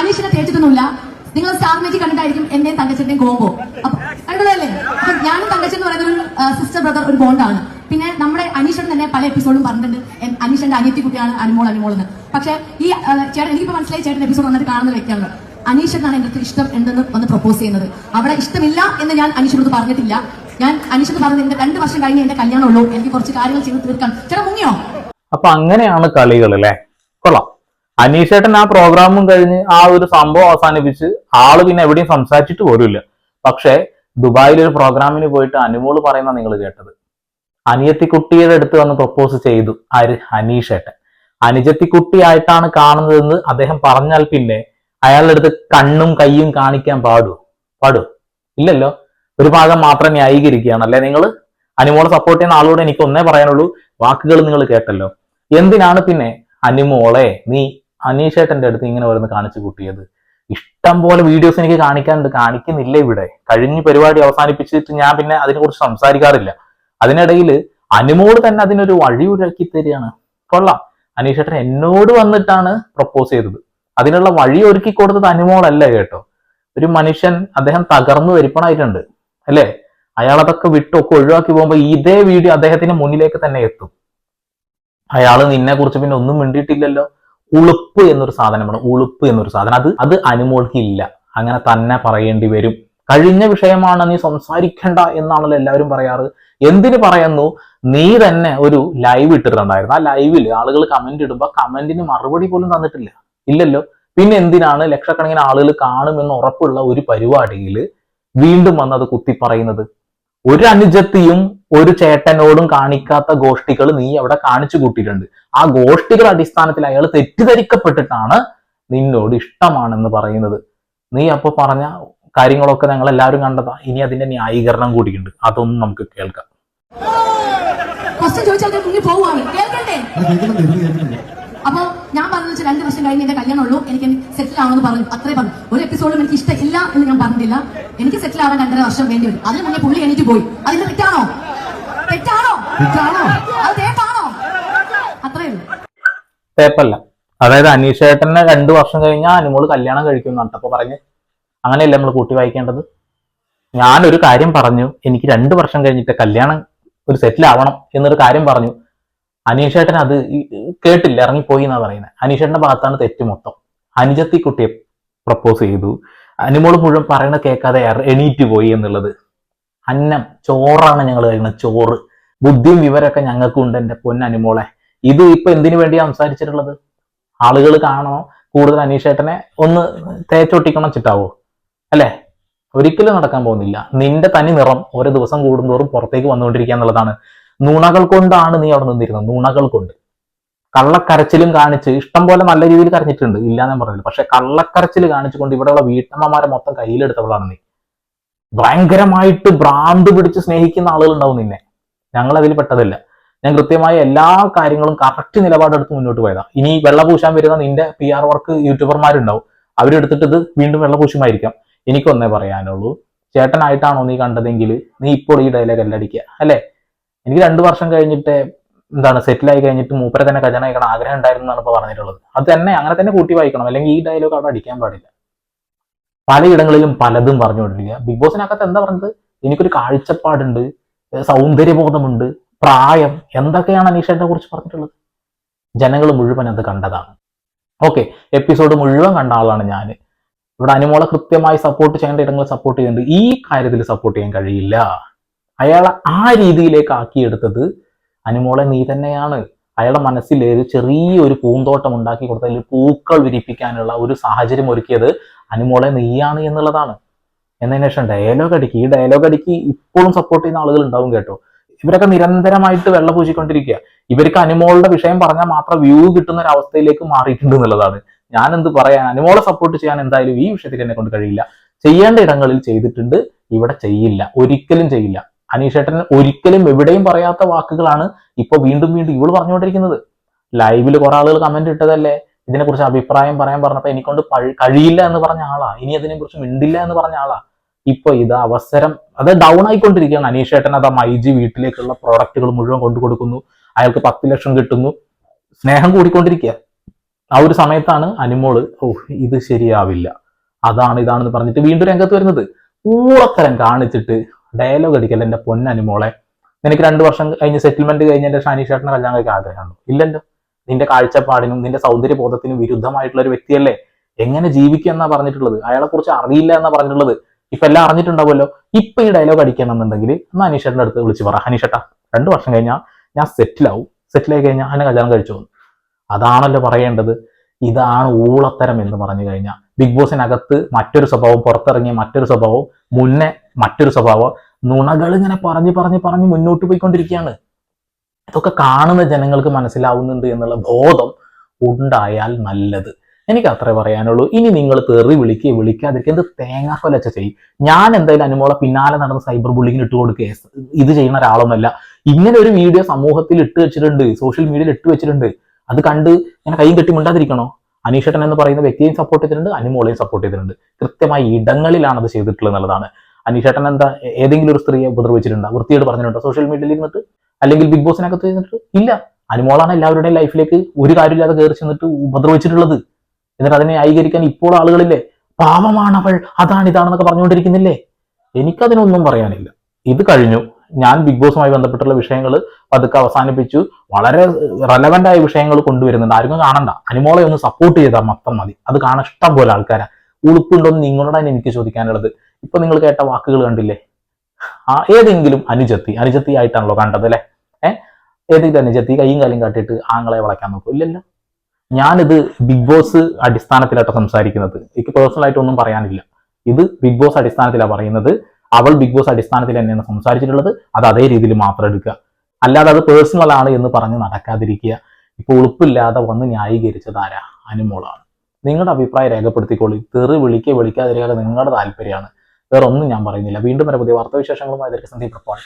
അനീഷിനെ തേച്ചിട്ടൊന്നുമില്ല. നിങ്ങൾ star magic കണ്ടിട്ടായിരിക്കും എന്റെയും തങ്കച്ചന്റെയും കോമ്പോ കണ്ടതല്ലേ അപ്പൊ ഞാനും തങ്കച്ചൻ എന്ന് പറയുന്ന ഒരു സിസ്റ്റർ ബ്രദർ ഒരു ബോണ്ടാണ് പിന്നെ നമ്മുടെ അനീഷൻ തന്നെ പല എപ്പിസോഡും പറഞ്ഞിട്ടുണ്ട്. അനീഷന്റെ അനിയത്തി കുട്ടിയാണ് അനുമോൾ അനുമോൾ എന്ന്. പക്ഷെ ഈ ചേട്ടൻ എനിക്കിപ്പോ മനസ്സിലായി ചേട്ടൻ എപ്പിസോഡ് വന്നിട്ട് കാണുന്ന വ്യക്തിയാണ്. എന്റെ അടുത്ത് ഇഷ്ടം ഉണ്ടെന്ന് വന്ന് പ്രപ്പോസ് ചെയ്യുന്നത്. അവിടെ ഇഷ്ടമില്ല എന്ന് ഞാൻ അനീഷിനോട് പറഞ്ഞിട്ടില്ല. ഞാൻ അനീഷ് പറഞ്ഞത് എന്റെ രണ്ട് വർഷം കഴിഞ്ഞ് എന്റെ കല്യാണമുള്ളൂ. എനിക്ക് കുറച്ച് കാര്യങ്ങൾ ചെയ്ത് തീർക്കാൻ. ചേട്ടാ മുങ്ങിയോ? അപ്പൊ അങ്ങനെയാണ് കളികൾ അല്ലേ? കൊള്ളാം. അനീഷേട്ടൻ ആ പ്രോഗ്രാമും കഴിഞ്ഞ് ആ ഒരു സംഭവം അവസാനിപ്പിച്ച് ആൾ പിന്നെ എവിടെയും സംസാരിച്ചിട്ട് പോലുമില്ല പക്ഷേ ദുബായിൽ ഒരു പ്രോഗ്രാമിന് പോയിട്ട് അനുമോൾ പറയുന്ന നിങ്ങൾ കേട്ടത്. അനിയത്തിക്കുട്ടിയുടെ അടുത്ത് വന്ന് പ്രപ്പോസ് ചെയ്തു ആര് അനീഷേട്ടൻ. അനുജത്തിക്കുട്ടിയായിട്ടാണ് കാണുന്നതെന്ന് അദ്ദേഹം പറഞ്ഞാൽ പിന്നെ അയാളുടെ അടുത്ത് കണ്ണും കൈയും കാണിക്കാൻ പാടു? പാടു? ഇല്ലല്ലോ. ഒരു ഭാഗം മാത്രം ന്യായീകരിക്കുകയാണ് അല്ലെ നിങ്ങൾ അനുമോളെ സപ്പോർട്ട് ചെയ്യുന്ന ആളോട് എനിക്ക് ഒന്നേ പറയാനുള്ളൂ വാക്കുകൾ നിങ്ങൾ കേട്ടല്ലോ. എന്തിനാണ് പിന്നെ അനുമോളെ നീ അനീഷേട്ടന്റെ അടുത്ത് ഇങ്ങനെ വരുന്ന കാണിച്ചു കൂട്ടിയത്. ഇഷ്ടം പോലെ വീഡിയോസ് എനിക്ക് കാണിക്കാനുണ്ട് കാണിക്കുന്നില്ല ഇവിടെ. കഴിഞ്ഞ പരിപാടി അവസാനിപ്പിച്ചിട്ട് ഞാൻ പിന്നെ അതിനെക്കുറിച്ച് സംസാരിക്കാറില്ല. അതിനിടയിൽ അനുമോട് തന്നെ അതിനൊരു വഴി ഒഴുക്കി തരികയാണ്. കൊള്ളാം. അനീഷേട്ടൻ എന്നോട് വന്നിട്ടാണ് പ്രപ്പോസ് ചെയ്തത്. അതിനുള്ള വഴി ഒരുക്കി കൊടുത്തത് അനുമോളല്ല കേട്ടോ. ഒരു മനുഷ്യൻ അദ്ദേഹം തകർന്നു വരിപ്പണായിട്ടുണ്ട്. അല്ലേ? അയാൾ അതൊക്കെ വിട്ടൊക്കെ ഒഴിവാക്കി പോകുമ്പോൾ ഇതേ വീഡിയോ അദ്ദേഹത്തിന്റെ മുന്നിലേക്ക് തന്നെ എത്തും. അയാൾ നിന്നെ കുറിച്ച് പിന്നെ ഒന്നും മിണ്ടിയിട്ടില്ലല്ലോ. ഉളുപ്പ് എന്നൊരു സാധനമാണ് ഉളുപ്പ് എന്നൊരു സാധനം. അത് അത് അനുമോൾക്ക് ഇല്ല അങ്ങനെ തന്നെ പറയേണ്ടി വരും. കഴിഞ്ഞ വിഷയമാണ് നീ സംസാരിക്കണ്ട എന്നാണല്ലോ എല്ലാവരും പറയാറ്. എന്തിനു പറയുന്നു? നീ തന്നെ ഒരു ലൈവ് ഇട്ടിട്ടുണ്ടായിരുന്നു. ആ ലൈവിൽ ആളുകൾ കമന്റ് ഇടുമ്പോൾ കമന്റിന് മറുപടി പോലും തന്നിട്ടില്ല. ഇല്ലല്ലോ. പിന്നെ എന്തിനാണ് ലക്ഷക്കണക്കിന് ആളുകൾ കാണുമെന്ന് ഉറപ്പുള്ള ഒരു പരിപാടിയിൽ വീണ്ടും വന്ന് അത് കുത്തി പറയുന്നത് ഒരു അനുജത്തിയും ഒരു ചേട്ടനോടും കാണിക്കാത്ത ഗോഷ്ടികൾ നീ അവിടെ കാണിച്ചു കൂട്ടിയിട്ടുണ്ട്. ആ ഗോഷ്ടികൾ അടിസ്ഥാനത്തിൽ അയാൾ തെറ്റിദ്ധരിക്കപ്പെട്ടിട്ടാണ് നിന്നോട് ഇഷ്ടമാണെന്ന് പറയുന്നത്. നീ അപ്പൊ പറഞ്ഞ കാര്യങ്ങളൊക്കെ ഞങ്ങൾ എല്ലാവരും കണ്ടതാ. ഇനി അതിന്റെ ന്യായീകരണം കൂടിയുണ്ട്. അതൊന്നും നമുക്ക് കേൾക്കാം. അപ്പൊ ഞാൻ പറഞ്ഞു വെച്ചാൽ രണ്ട് വർഷം കഴിഞ്ഞ് എന്റെ കല്യാണം ഉള്ളൂ എനിക്ക് സെറ്റിൽ ആവണമെന്ന് പറഞ്ഞു. അത്രേ പറഞ്ഞു. ഒരു എപ്പിസോഡും എനിക്ക് ഇഷ്ടമില്ല എന്ന് ഞാൻ പറഞ്ഞില്ല എനിക്ക് സെറ്റിൽ ആവാൻ രണ്ടര വർഷം വേണ്ടി വരും. അതിന് മുന്നേ പുള്ളി എണീറ്റ് പോയി. അതിന് തേപ്പല്ല. അതായത് അനീഷേട്ടനെ രണ്ടു വർഷം കഴിഞ്ഞാൽ അനുമോൾ കല്യാണം കഴിക്കും അപ്പൊ പറഞ്ഞ്. അങ്ങനെയല്ല നമ്മൾ കൂട്ടി വായിക്കേണ്ടത്? ഞാനൊരു കാര്യം പറഞ്ഞു. എനിക്ക് രണ്ടു വർഷം കഴിഞ്ഞിട്ട് കല്യാണം ഒരു സെറ്റിൽ ആവണം എന്നൊരു കാര്യം പറഞ്ഞു. അനീഷേട്ടൻ അത് കേട്ടില്ല ഇറങ്ങിപ്പോയി എന്നാ പറയുന്നത് അനീഷേട്ടന്റെ ഭാഗത്താണ് തെറ്റ് മൊത്തം. അനുജത്തി കുട്ടിയെ പ്രപ്പോസ് ചെയ്തു. അനുമോൾ മുഴുവൻ പറയണ കേൾക്കാതെ എണീറ്റ് പോയി എന്നുള്ളത്. അന്നം ചോറാണ് ഞങ്ങൾ കഴിക്കുന്നത് ചോറ്. ബുദ്ധിയും വിവരമൊക്കെ ഞങ്ങൾക്കുണ്ട് എന്റെ പൊന്നനുമോളെ ഇത് ഇപ്പൊ എന്തിനു വേണ്ടിയാണ് സംസാരിച്ചിട്ടുള്ളത്? ആളുകൾ കാണണോ? കൂടുതൽ അനീഷേട്ടനെ ഒന്ന് തേച്ചൊട്ടിക്കണം ചിട്ടാവോ അല്ലെ? ഒരിക്കലും നടക്കാൻ പോകുന്നില്ല. നിന്റെ തനി നിറം ഓരോ ദിവസം കൂടുന്തോറും പുറത്തേക്ക് വന്നുകൊണ്ടിരിക്കുക എന്നുള്ളതാണ്. നുണകൾ കൊണ്ടാണ് നീ അവിടെ നിന്നിരുന്നത്. നുണകൾ കൊണ്ട്. കള്ളക്കരച്ചിലും കാണിച്ച് ഇഷ്ടം പോലെ നല്ല രീതിയിൽ കരഞ്ഞിട്ടുണ്ട്. ഇല്ല ഞാൻ പറഞ്ഞില്ല. പക്ഷെ കള്ളക്കരച്ചിൽ കാണിച്ചുകൊണ്ട് ഇവിടെയുള്ള വീട്ടമ്മമാരെ മൊത്തം കയ്യിലെടുത്തവളാണ് നീ. ഭയങ്കരമായിട്ട് ഭ്രാന്ത് പിടിച്ച് സ്നേഹിക്കുന്ന ആളുകൾ ഉണ്ടാവും നിന്നെ. ഞങ്ങൾ അതിൽ പെട്ടതല്ല ഞാൻ കൃത്യമായ എല്ലാ കാര്യങ്ങളും കറക്റ്റ് നിലപാടെടുത്ത് മുന്നോട്ട് പോയതാ. ഇനി വെള്ളപൂശാൻ വരുന്ന നിന്റെ പി ആർ വർക്ക് യൂട്യൂബർമാരുണ്ടാവും. അവരെടുത്തിട്ട് ഇത് വീണ്ടും വെള്ളപൂശുമായിരിക്കാം. എനിക്കൊന്നേ പറയാനുള്ളൂ. ചേട്ടനായിട്ടാണോ നീ കണ്ടതെങ്കിൽ നീ ഇപ്പോൾ ഈ ഡയലോഗ് അല്ല അടിക്കുക അല്ലേ? എനിക്ക് രണ്ടു വർഷം കഴിഞ്ഞിട്ട് എന്താണ് സെറ്റിലായി കഴിഞ്ഞിട്ട് മൂപ്പരെ തന്നെ കല്യാണം കഴിക്കണം ആഗ്രഹം ഉണ്ടായിരുന്നു എന്നാണ് ഇപ്പോൾ പറഞ്ഞിട്ടുള്ളത്. അത് തന്നെ അങ്ങനെ തന്നെ കൂട്ടി വായിക്കണം. അല്ലെങ്കിൽ ഈ ഡയലോഗ് അവിടെ അടിക്കാൻ പാടില്ല. പലയിടങ്ങളിലും പലതും പറഞ്ഞുകൊണ്ടിരിക്കുക. ബിഗ് ബോസിനകത്ത് എന്താ പറഞ്ഞത്? എനിക്കൊരു കാഴ്ചപ്പാടുണ്ട്. സൗന്ദര്യബോധമുണ്ട് പ്രായം എന്തൊക്കെയാണ് അനീഷേനെ കുറിച്ച് പറഞ്ഞിട്ടുള്ളത്? ജനങ്ങൾ മുഴുവൻ അത് കണ്ടതാണ്. ഓക്കെ എപ്പിസോഡ് മുഴുവൻ കണ്ട ആളാണ് ഞാൻ ഇവിടെ അനുമോളെ കൃത്യമായി സപ്പോർട്ട് ചെയ്യേണ്ട ഇടങ്ങൾ സപ്പോർട്ട് ചെയ്യുന്നുണ്ട്. ഈ കാര്യത്തിൽ സപ്പോർട്ട് ചെയ്യാൻ കഴിയില്ല. അയാളെ ആ രീതിയിലേക്ക് ആക്കിയെടുത്തത് അനുമോളെ നീ തന്നെയാണ്. അയാളുടെ മനസ്സിൽ ഒരു ചെറിയൊരു പൂന്തോട്ടം ഉണ്ടാക്കി കൊടുത്തതിൽ പൂക്കൾ വിരിപ്പിക്കാനുള്ള ഒരു സാഹചര്യം ഒരുക്കിയത് അനുമോളെ നീയാണ് എന്നുള്ളതാണ്. എന്നതിന് ശേഷം ഡയലോഗ് അടിക്ക്. ഈ ഡയലോഗ് അടിക്ക് ഇപ്പോഴും സപ്പോർട്ട് ചെയ്യുന്ന ആളുകൾ ഉണ്ടാവും കേട്ടോ. ഇവരൊക്കെ നിരന്തരമായിട്ട് വെള്ളം പൂശിക്കൊണ്ടിരിക്കുക. ഇവർക്ക് അനുമോളുടെ വിഷയം പറഞ്ഞാൽ മാത്രം വ്യൂ കിട്ടുന്ന ഒരു അവസ്ഥയിലേക്ക് മാറിയിട്ടുണ്ട് എന്നുള്ളതാണ്. ഞാൻ എന്ത് പറയാൻ അനുമോളെ സപ്പോർട്ട് ചെയ്യാൻ എന്തായാലും ഈ വിഷയത്തിൽ എന്നെ കൊണ്ട് കഴിയില്ല. ചെയ്യേണ്ട ഇടങ്ങളിൽ ചെയ്തിട്ടുണ്ട് ഇവിടെ ചെയ്യില്ല. ഒരിക്കലും ചെയ്യില്ല. അനീഷേട്ടൻ ഒരിക്കലും എവിടെയും പറയാത്ത വാക്കുകളാണ് ഇപ്പൊ വീണ്ടും വീണ്ടും ഇവൾ പറഞ്ഞുകൊണ്ടിരിക്കുന്നത്. ലൈവിൽ കുറെ ആളുകൾ കമന്റ് ഇട്ടതല്ലേ? ഇതിനെക്കുറിച്ച് അഭിപ്രായം പറയാൻ പറഞ്ഞപ്പോ എനിക്കൊണ്ട് കഴിയില്ല എന്ന് പറഞ്ഞ ആളാ. ഇനി അതിനെക്കുറിച്ച് മിണ്ടില്ല എന്ന് പറഞ്ഞ ആളാ. ഇപ്പൊ ഇത് അവസരം അത് ഡൗൺ ആയിക്കൊണ്ടിരിക്കുകയാണ്. അനീഷേട്ടൻ അത് മൈജി വീട്ടിലേക്കുള്ള പ്രോഡക്റ്റുകൾ മുഴുവൻ കൊണ്ടു കൊടുക്കുന്നു. അയാൾക്ക് പത്ത് ലക്ഷം കിട്ടുന്നു. സ്നേഹം കൂടിക്കൊണ്ടിരിക്കുക. ആ ഒരു സമയത്താണ് അനിമോൾ ഓ ഇത് ശരിയാവില്ല. അതാണ് ഇതാണെന്ന് പറഞ്ഞിട്ട് വീണ്ടും രംഗത്ത് വരുന്നത്. ഊളത്തരം കാണിച്ചിട്ട് ഡയലോഗ് അടിക്കല്ല എന്റെ പൊന്നനിമോളെ നിനക്ക് രണ്ട് വർഷം കഴിഞ്ഞ് സെറ്റിൽമെന്റ് കഴിഞ്ഞതിന്റെ ഷാനി ഷേട്ടനെ കല്യാണം കഴിക്കാൻ ആഗ്രഹമുണ്ടോ? ഇല്ലല്ലോ. നിന്റെ കാഴ്ചപ്പാടിനും നിന്റെ സൗന്ദര്യബോധത്തിനും വിരുദ്ധമായിട്ടുള്ള ഒരു വ്യക്തിയല്ലേ? എങ്ങനെ ജീവിക്കുക എന്നാ പറഞ്ഞിട്ടുള്ളത്? അയാളെ കുറിച്ച് അറിയില്ല എന്നാ പറഞ്ഞിട്ടുള്ളത്? ഇപ്പൊ എല്ലാം അറിഞ്ഞിട്ടുണ്ടാവുമല്ലോ. ഇപ്പൊ ഈ ഡയലോഗ് അടിക്കണമെന്നുണ്ടെങ്കിൽ എന്നാ അനീഷേട്ടന്റെ അടുത്ത് വിളിച്ച് പറ. അനീഷേട്ടാ രണ്ടു വർഷം കഴിഞ്ഞാൽ ഞാൻ സെറ്റിലാവും സെറ്റിലായി കഴിഞ്ഞാൽ എന്നെ കല്യാണം കഴിച്ചു പോകും. അതാണല്ലോ പറയേണ്ടത്. ഇതാണ് ഊളത്തരം എന്ന് പറഞ്ഞു കഴിഞ്ഞാൽ ബിഗ് ബോസിനകത്ത് മറ്റൊരു സ്വഭാവം പുറത്തിറങ്ങിയ മറ്റൊരു സ്വഭാവം മുന്നേ മറ്റൊരു സ്വഭാവം നുണകൾ ഇങ്ങനെ പറഞ്ഞ് പറഞ്ഞ് പറഞ്ഞ് മുന്നോട്ട് പോയിക്കൊണ്ടിരിക്കുകയാണ്. ഇതൊക്കെ കാണുന്ന ജനങ്ങൾക്ക് മനസ്സിലാവുന്നുണ്ട് എന്നുള്ള ബോധം ഉണ്ടായാൽ നല്ലത്. എനിക്ക് അത്രേ പറയാനുള്ളൂ. ഇനി നിങ്ങൾ തെറി വിളിക്കുക വിളിക്കാതിരിക്കുക എന്ത് തേങ്ങാക്കൊലച്ച ചെയ്യും. ഞാൻ എന്തായാലും അനുമോളെ പിന്നാലെ നടന്ന സൈബർ ബുള്ളിങ്ങിന് ഇട്ട് കൊടുക്കുക ഇത് ചെയ്യുന്ന ഒരാളൊന്നുമല്ല. ഇങ്ങനെ ഒരു വീഡിയോ സമൂഹത്തിൽ ഇട്ട് വെച്ചിട്ടുണ്ട് സോഷ്യൽ മീഡിയയിൽ ഇട്ട് വെച്ചിട്ടുണ്ട്. അത് കണ്ട് ഞാൻ കൈയും കെട്ടി മിണ്ടാതിരിക്കണോ? അനീഷേട്ടൻ എന്ന് പറയുന്ന വ്യക്തിയെയും സപ്പോർട്ട് ചെയ്തിട്ടുണ്ട് അനുമോളെയും സപ്പോർട്ട് ചെയ്തിട്ടുണ്ട്. കൃത്യമായ ഇടങ്ങളിലാണ് അത് ചെയ്തിട്ടുള്ളത് എന്നുള്ളതാണ്. അനീഷേട്ടൻ എന്താ ഏതെങ്കിലും ഒരു സ്ത്രീയെ ഉപദ്രവിച്ചിട്ടുണ്ടോ? വൃത്തിയോട് പറഞ്ഞിട്ടുണ്ടോ? സോഷ്യൽ മീഡിയയിൽ ഇരുന്നിട്ട് അല്ലെങ്കിൽ ബിഗ് ബോസിനകത്ത് ഇരുന്നിട്ട് ഇല്ല. അനുമോളാണ് എല്ലാവരുടെയും ലൈഫിലേക്ക് ഒരു കാര്യമില്ലാതെ കയറി ചെന്നിട്ട് ഉപദ്രവിച്ചിട്ടുള്ളത്. എന്നിട്ട് അതിനെ ന്യായീകരിക്കാൻ ഇപ്പോൾ ആളുകളില്ലേ? പാവമാണവൾ അതാണ് ഇതാണെന്നൊക്കെ പറഞ്ഞുകൊണ്ടിരിക്കുന്നില്ലേ? എനിക്കതിനൊന്നും പറയാനില്ല. ഇത് കഴിഞ്ഞു. ഞാൻ ബിഗ് ബോസുമായി ബന്ധപ്പെട്ടുള്ള വിഷയങ്ങൾ പതുക്കെ അവസാനിപ്പിച്ചു. വളരെ റെലവെന്റ് ആയ വിഷയങ്ങൾ കൊണ്ടുവരുന്നുണ്ട്. ആരും കാണണ്ട. അനിമോളെ ഒന്ന് സപ്പോർട്ട് ചെയ്താൽ മാത്രം മതി. അത് കാണാൻ ഇഷ്ടം പോലെ ആൾക്കാരാ. ഉളുപ്പുണ്ടോന്ന് നിങ്ങളോടാണ് എനിക്ക് ചോദിക്കാനുള്ളത്. ഇപ്പൊ നിങ്ങൾ കേട്ട വാക്കുകൾ കണ്ടില്ലേ? ആ ഏതെങ്കിലും അനുജത്തി. അനുജത്തി ആയിട്ടാണല്ലോ കണ്ടത് അല്ലെ ഏഹ് ഏതെങ്കിലും അനുജത്തി കൈയും കാലും കാട്ടിയിട്ട് ആങ്ങളെ വളയ്ക്കാൻ നോക്കും. ഇല്ലല്ലോ. ഞാനിത് ബിഗ് ബോസ് അടിസ്ഥാനത്തിലാട്ടോ സംസാരിക്കുന്നത്. എനിക്ക് പേഴ്സണൽ ആയിട്ട് ഒന്നും പറയാനില്ല. ഇത് ബിഗ് ബോസ് അടിസ്ഥാനത്തിലാണ് പറയുന്നത്. അവൾ ബിഗ് ബോസ് അടിസ്ഥാനത്തിൽ തന്നെയാണ് സംസാരിച്ചിട്ടുള്ളത്. അത് അതേ രീതിയിൽ മാത്രം എടുക്കുക. അല്ലാതെ അത് പേഴ്സണൽ ആണ് എന്ന് പറഞ്ഞ് നടക്കാതിരിക്കുക. ഇപ്പൊ ഉളുപ്പില്ലാതെ വന്ന് ന്യായീകരിച്ചത് ആരാ? അനുമോളാണ് നിങ്ങളുടെ അഭിപ്രായം രേഖപ്പെടുത്തിക്കോളി. തെറി വിളിക്കുക വിളിക്കാതിരിക്കാതെ നിങ്ങളുടെ താല്പര്യമാണ്. വേറെ ഒന്നും ഞാൻ പറയുന്നില്ല. വീണ്ടും വരെ പുതിയ വാർത്താവിശേഷങ്ങളുമായി സന്ദീപ് പ്രപ്പാൾ